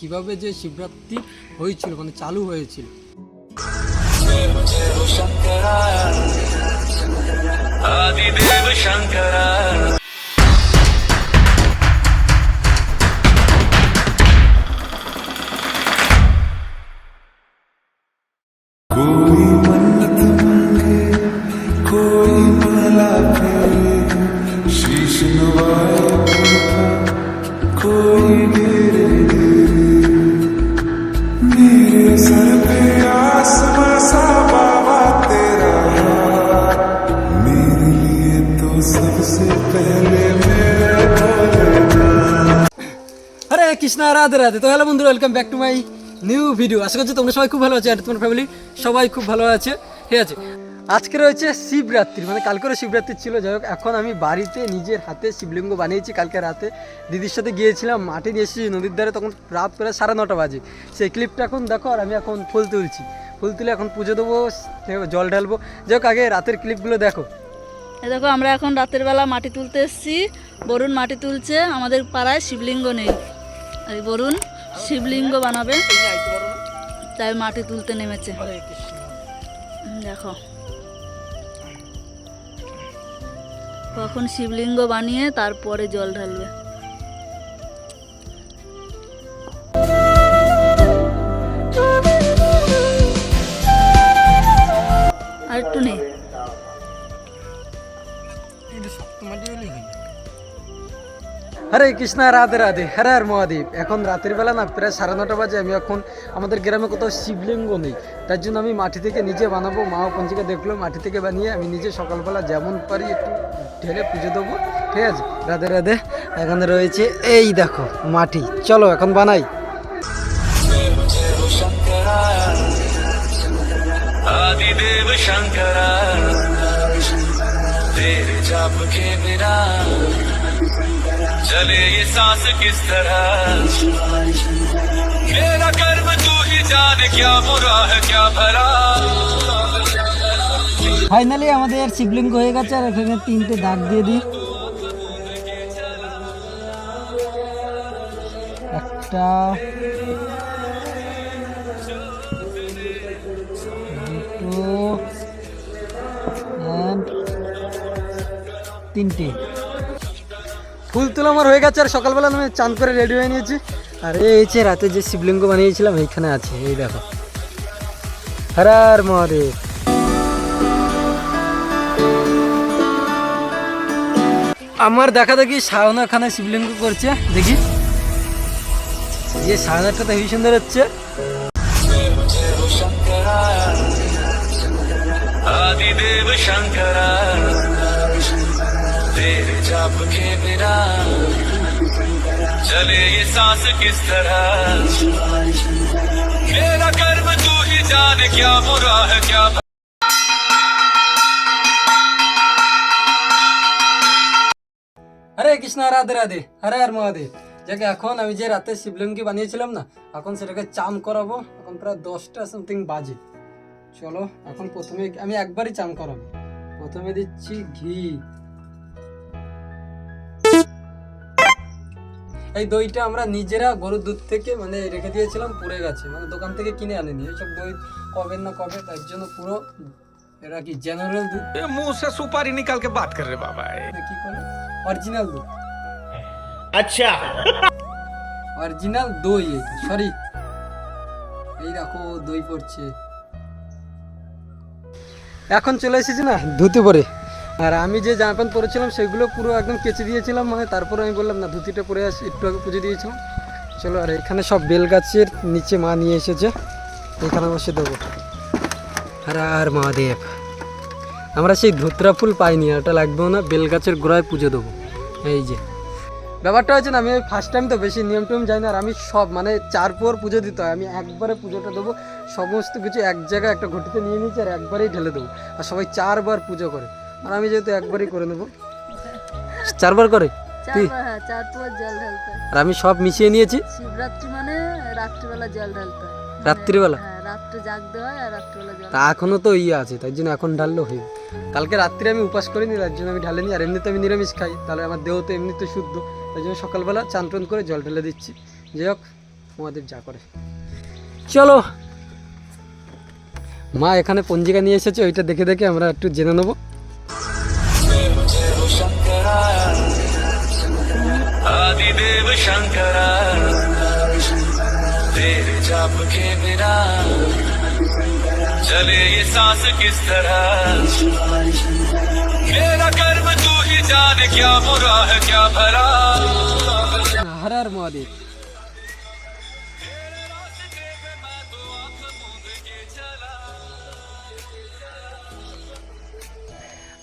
কীভাবে যে শিবরাত্রি হয়েছিল মানে চালু হয়েছিল। আদিদেব শঙ্করা। আরে কৃষ্ণা, রাধে রাধে। তো হ্যালো বন্ধুরা welcome back to my new video আশা করছি তোমরা সবাই খুব ভালো আছো আর তোমার ফ্যামিলি সবাই খুব ভালো আছে। ঠিক আছে? আজকে রয়েছে শিবরাত্রি মানে কালকেরও শিবরাত্রি ছিল। যাই হোক, এখন আমি বাড়িতে নিজের হাতে শিবলিঙ্গ বানিয়েছি, কালকে রাতে দিদির সাথে গিয়েছিলাম, মাঠে নিয়ে এসেছি, নদীর ধারে তখন রাত প্রায় সাড়ে নটা বাজে। সেই ক্লিপটা এখন দেখো, আর আমি এখন ফুল তুলছি। ফুল তুলে এখন পুজো দেবো জল ঢালবো। যাই হোক, আগে রাতের ক্লিপগুলো দেখো। দেখো আমরা এখন রাতের বেলা মাটি তুলতে এসেছি। বরুণ মাটি তুলছে আমাদের পাড়ায় শিবলিঙ্গ নেই। এই বরুণ শিবলিঙ্গ বানাবে। তাই মাটি তুলতে নেমেছে। দেখো। কখন শিবলিঙ্গ বানিয়ে তারপরে জল ঢালবে। হরে কৃষ্ণা রাধে রাধে হরে হর মহাদেব এখন রাতের বেলা না প্রায় সাড়ে নটা বাজে আমি এখন আমাদের গ্রামে কোথাও শিবলিঙ্গ নেই তার জন্য আমি মাটি থেকে নিজে বানাবো মা ও পঞ্চিকা দেখলো মাটি থেকে বানিয়ে আমি নিজে সকালবেলা যেমন পারি একটু ঢেলে পুজো দেবো ঠিক আছে রাধে রাধে এখানে রয়েছে এই দেখো মাটি চলো এখন বানাই आदिदेव शंकरा तेरे जाप के बिना चले ये सांस किस तरह मेरा कर्म तू ही जाने क्या बुरा है क्या भला ফাইনালি আমাদের শিবলিঙ্গ হয়ে গেছে আর এখানে তিনটে দাগ দিয়ে দিই একটা দুটো and তিনটে ফুল তোলা আমার হয়ে গেছে, আর সকালবেলা আমি চান করে রেডি হয়ে নিয়েছি। আর এই যে রাতে যে শিবলিঙ্গ বানিয়েছিলাম, এইখানে আছে, এই দেখো। হরার মহাদেব। আমার দেখা দেখি সাহনা খানে শিবলিঙ্গ করছে, দেখি। যে সাধনাটা তো হেবি সুন্দর হচ্ছে। শঙ্করা। तेरे जाप के बिना चले ये सांस किस तरह मेरा कर्म तू ही जाने क्या बुरा है क्या भला হরে কৃষ্ণ রাধে রাধে হরে আর মহাদেব যাকে এখন আমি যে রাতে শিবলিঙ্গি বানিয়েছিলাম না এখন সেটাকে চান করাবো এখন প্রায় দশটা সামথিং বাজে চলো এখন প্রথমে আমি একবারই চান করাবো প্রথমে দিচ্ছি ঘি এই দইটা আমরা নিজেরা গরুর দুধ থেকে মানে রেখে দিয়েছিলাম পুড়ে গেছে। মানে দোকান থেকে কিনে আনেনি। এইসব দই কবে না কবে তার জন্য পুরো এরা কি জেনারেল দুধ? মুসা সুপারি নিকালকে বাদ করে রে বাবা কি করে অরিজিনাল দুধ। আচ্ছা। অরিজিনাল দই সরি এই দেখো দই পড়ছে। এখন চলে এসেছি না ধুতে পরে। আর আমি যে জামা প্যান্ট পরেছিলাম, সেগুলো পুরো একদম কেচে দিয়েছিলাম মানে তারপরে আমি বললাম, না, ধুতিটা পরে আসি, একটু আগে পুজো দিয়েছিলাম চলো, আর এখানে সব বেল গাছের নিচে মা নিয়ে এসেছে, এখানে বসে দেবো। আর আর মহাদেব, আমরা সেই ধুতরা ফুল পাইনি ওটা লাগবেও না বেল গাছের গোড়ায় পুজো দেবো। এই যে। ব্যাপারটা হচ্ছে না, আমি ফার্স্ট টাইম তো বেশি নিয়ম টিয়ম জানি না, আর আমি সব মানে চার পর পুজো দিতে হয়, আমি একবারে পুজোটা দেবো, সমস্ত কিছু এক জায়গায় একটা ঘটিতে নিয়ে নিয়েছি, আর একবারেই ঢেলে দেবো। আর সবাই চারবার পুজো করে। আর আমি যেহেতু একবারই করে নেব। চারবার করে? হ্যাঁ আর আমি সব মিশিয়ে নিয়েছি? শিবরাত্রি মানে রাত্রিবেলা জল ঢালতে রাত্রিবেলা? হ্যাঁ তা এখনও তো ইয়ে আছে তাই জন্য এখন ঢাললেও হয়ে কালকে রাত্রে আমি উপাস করিনি তার জন্য আমি ঢালিনি আর এমনিতে আমি নিরামিষ খাই তাহলে আমার দেহ তো এমনিতে শুদ্ধ। তাই জন্য সকালবেলা চান টান করে জল ঢেলে দিচ্ছি। যাই হোক মহাদেব যা করে। চলো। মা এখানে পঞ্জিকা নিয়ে এসেছে ওইটা দেখে দেখে আমরা একটু জেনে নেব। शंकरा तेरे जाप के बिना चले ये सांस किस तरह मेरा कर्म तू ही जाने क्या बुरा है क्या भला হর হর মহাদেব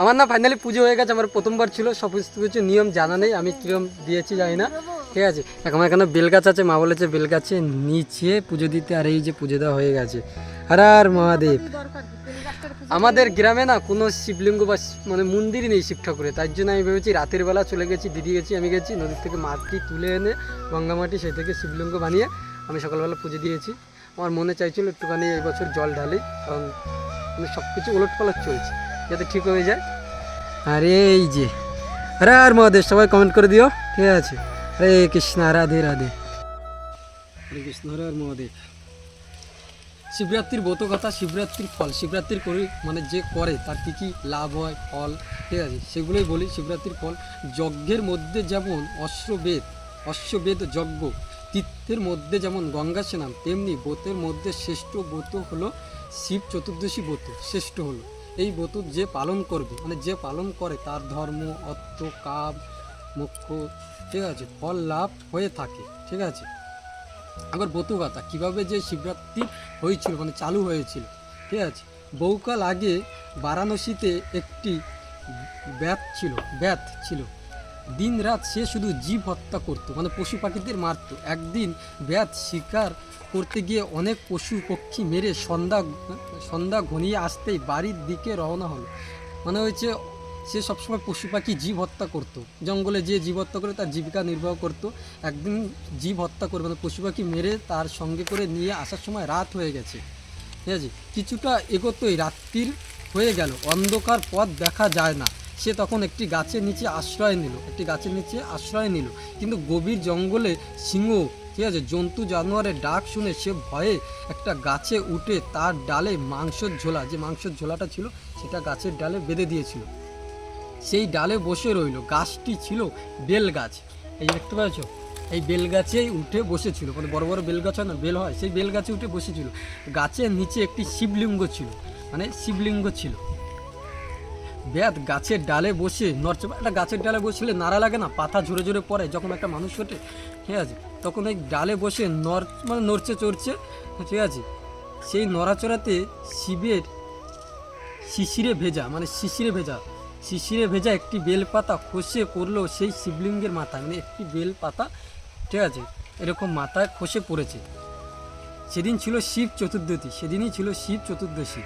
আমার না ফাইনালি পুজো হয়ে গেছে আমার প্রথমবার ছিল সমস্ত কিছু নিয়ম জানা নেই আমি কিরম দিয়েছি জানি না ঠিক আছে। এখন এখানে বেলগাছ আছে, মা বলেছে বেলগাছে নিচে পুজো দিতে, আর এই যে পুজো দেওয়া হয়ে গেছে। আর আর মহাদেব। আমাদের গ্রামে না কোনো শিবলিঙ্গ বা মানে মন্দির নেই শিব ঠাকুরের তার জন্য আমি ভেবেছি রাতের বেলা চলে গেছি, দিদি গেছি, আমি গেছি, নদীর থেকে মাটি তুলে এনে গঙ্গা মাটি সেই থেকে শিবলিঙ্গ বানিয়ে আমি সকালবেলা পুজো দিয়েছি। আমার মনে চাইছিল একটুখানি এই বছর জল ঢালি, কারণ মানে সব কিছু ওলট পালট চলছে, যাতে ঠিক হয়ে যায়। আর এই যে আরে আর মহাদেব, সবাই কমেন্ট করে দিও, ঠিক আছে। হরে কৃষ্ণ, রাধে রাধে। হরে কৃষ্ণ হরে মহাদেব। শিবরাত্রির ব্রত কথা, শিবরাত্রির ফল, শিবরাত্রির করে মানে যে করে, তার কী কী লাভ হয়? ফল, ঠিক আছে? সেগুলোই বলি, শিবরাত্রির ফল। যজ্ঞের মধ্যে যেমন অশ্ববেদ অশ্ববেদ যজ্ঞ, তীর্থের মধ্যে যেমন গঙ্গা স্নান, তেমনি ব্রতের মধ্যে শ্রেষ্ঠ ব্রত হলো শিব চতুর্দশী ব্রত, শ্রেষ্ঠ হলো। এই ব্রত যে পালন করবে মানে যে পালন করে, তার ধর্ম, অর্থ, কাম, মোক্ষ ঠিক আছে, ফল লাভ হয়ে থাকে, ঠিক আছে? আবার বতুগাতা কীভাবে যে শিবরাত্রি হয়েছিল মানে চালু হয়েছিল, ঠিক আছে? বহুকাল আগে বারাণসীতে একটি ব্যাত ছিল ব্যাত ছিল। দিন রাত সে শুধু জীব হত্যা করতো মানে পশু পাখিদের মারতো। একদিন ব্যাত শিকার করতে গিয়ে অনেক পশু পক্ষী মেরে সন্ধ্যা সন্ধ্যা ঘনিয়ে আসতেই বাড়ির দিকে রওনা হলো। মানে হচ্ছে সে সবসময় পশু পাখি জীব হত্যা করতো। জঙ্গলে যে জীব হত্যা করে তার জীবিকা নির্বাহ করতো। একদিন জীব হত্যা করবে মানে পশু পাখি মেরে তার সঙ্গে করে নিয়ে আসার সময় রাত হয়ে গেছে। ঠিক আছে? কিছুটা এগোতেই রাত্রির হয়ে গেল। অন্ধকার পথ দেখা যায় না। সে তখন একটি গাছের নিচে আশ্রয় নিল। একটি গাছের নিচে আশ্রয় নিল। কিন্তু গভীর জঙ্গলে সিংহ, ঠিক আছে, জন্তু জানোয়ারের ডাক শুনে সে ভয়ে একটা গাছে উঠে তার ডালে মাংসর ঝোলা, যে মাংসর ঝোলাটা ছিল, সেটা গাছের ডালে বেঁধে দিয়েছিল। সেই ডালে বসে রইল। গাছটি ছিল বেল গাছ এই দেখতে পাচ্ছ? এই বেল গাছেই উঠে বসেছিল। মানে বড় বড় বেল গাছ হয় না, বেল হয়, সেই বেল গাছে উঠে বসেছিল। গাছের নিচে একটি শিবলিঙ্গ ছিল মানে শিবলিঙ্গ ছিল। ব্যাত গাছের ডালে বসে নড়ছে। একটা গাছের ডালে বসলে নাড়া লাগে না, পাতা ঝরে ঝরে পড়ে। যখন একটা মানুষ ওঠে, ঠিক আছে, তখন এই ডালে বসে নড় মানে নড়ছে, চড়ছে, ঠিক আছে। সেই নড়াচড়াতে শিবের শিশিরে ভেজা মানে শিশিরে ভেজা। শিশিরে ভেজা একটি বেলপাতা খসে পড়ল সেই শিবলিঙ্গের মাথায়। মানে একটি বেলপাতা, ঠিক আছে? এরকম মাথায় খসে পড়েছে। সেদিন ছিল শিব চতুর্দশী, সেদিনই ছিল শিব চতুর্দশী।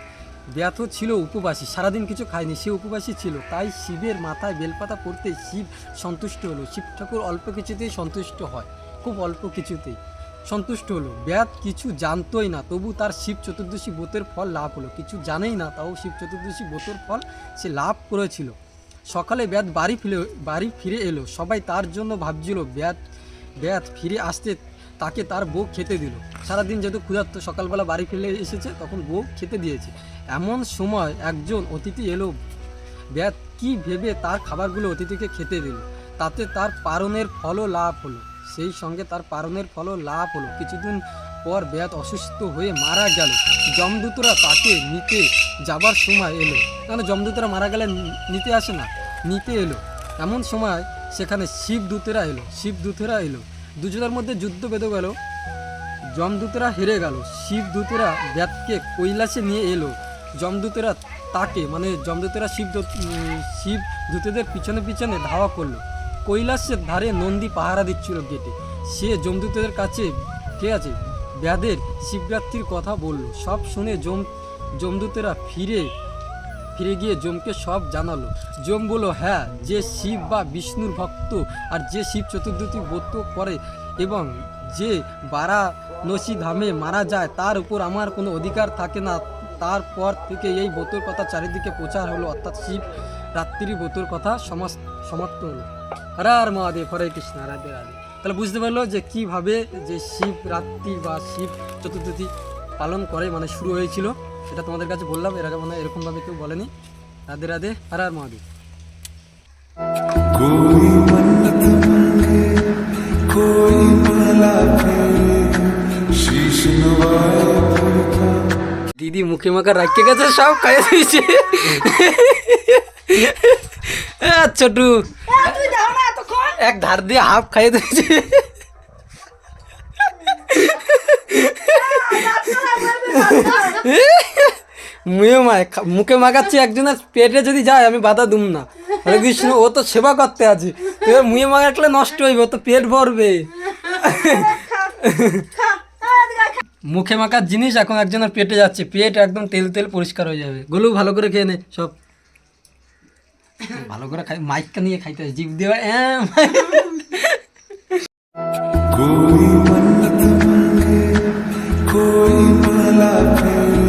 ব্যাথ ছিল উপবাসী, সারাদিন কিছু খায়নি, সে উপবাসী ছিল। তাই শিবের মাথায় বেলপাতা পড়তে শিব সন্তুষ্ট হলো। শিব ঠাকুর অল্প কিছুতেই সন্তুষ্ট হয়, খুব অল্প কিছুতেই। সন্তুষ্ট হলো। ব্যাত কিছু জানতোই না, তবু তার শিব চতুর্দশী ব্রতের ফল লাভ হলো। কিছু জানেই না, তাও শিব চতুর্দশী ব্রতের ফল সে লাভ করেছিল। সকালে ব্যাত বাড়ি ফিরে বাড়ি ফিরে এলো। সবাই তার জন্য ভাবছিল ব্যাত ব্যাত ফিরে আসতে তাকে তার বউ খেতে দিল। সারাদিন যেহেতু ক্ষুধার্ত, সকালবেলা বাড়ি ফিরে এসেছে, তখন বউ খেতে দিয়েছে। এমন সময় একজন অতিথি এলো। ব্যাত কি ভেবে তার খাবারগুলো অতিথিকে খেতে দিল? তাতে তার পারণের ফলও লাভ হলো। সেই সঙ্গে তার পারণের ফলও লাভ হলো। কিছুদিন পর ব্যাত অসুস্থ হয়ে মারা গেল। যমদূতরা তাকে নিতে যাবার সময় এলো। কেন যমদূতরা মারা গেলে নিতে আসে না? নিতে এলো। এমন সময় সেখানে শিবদূতেরা এলো। শিবদূতেরা এলো। দুজনের মধ্যে যুদ্ধ বেঁধে গেল। যমদূতেরা হেরে গেল। শিবদূতেরা ব্যাতকে কৈলাসে নিয়ে এলো। যমদূতেরা তাকে মানে যমদূতেরা শিব শিব দূতেদের পিছনে পিছনে ধাওয়া করল। কৈলাসের ধারে নন্দী পাহারা দিচ্ছিল গেটে। সে যমদূতের কাছে ঠিক আছে? ব্যাদের শিবরাত্রির কথা বলল। সব শুনে যম যমদূতেরা ফিরে ফিরে গিয়ে যমকে সব জানালো। জম বলল হ্যাঁ যে শিব বা বিষ্ণুর ভক্ত আর যে শিব চতুর্দশী ব্রত করে এবং যে বারাণসী ধামে মারা যায়, তার উপর আমার কোনো অধিকার থাকে না। তারপর থেকে এই ব্রতর কথা চারিদিকে প্রচার হলো। অর্থাৎ শিব রাত্রি ব্রতর কথা সমাপ্ত হলো। হরে আর মহাদেব হরে কৃষ্ণ রাধে রাধে তাহলে বুঝতে পারলো যে কিভাবে যে শিব রাত্রি বা শিব চতুর্থী পালন করে মানে শুরু হয়েছিল সেটা তোমাদের কাছে বললাম এর আগে মানে এরকমভাবে কেউ বলেনি রাধে রাধে আর আর মহাদেব कोई मन्नत मांगे कोई माला फेरे शीश नवाए पुरखा দিদি মুখে মাখা রাখতে গেছে সব খাইয়ে দিয়েছে এ, ছোটু এক ধার দিয়ে হাফ খাইয়ে দিয়েছে। মুখে মাখাচ্ছি একজনের পেটে যদি যায়, আমি বাধা দুম না। হরে কৃষ্ণ, ও তো সেবা করতে আছে। এবার মুয়ে মাখালে নষ্ট হইবে, তো পেট ভরবে। মুখে মাখার জিনিস এখন একজনের পেটে যাচ্ছে, পেট একদম তেল তেল পরিষ্কার হয়ে যাবে। গোলু ভালো করে খেয়ে নে, সব। ভালো করে খাই মাইকটা নিয়ে খাইতে হয় জিভ দিয়ে হ্যাঁ कोई मन्नत मांगे कोई माला फेरे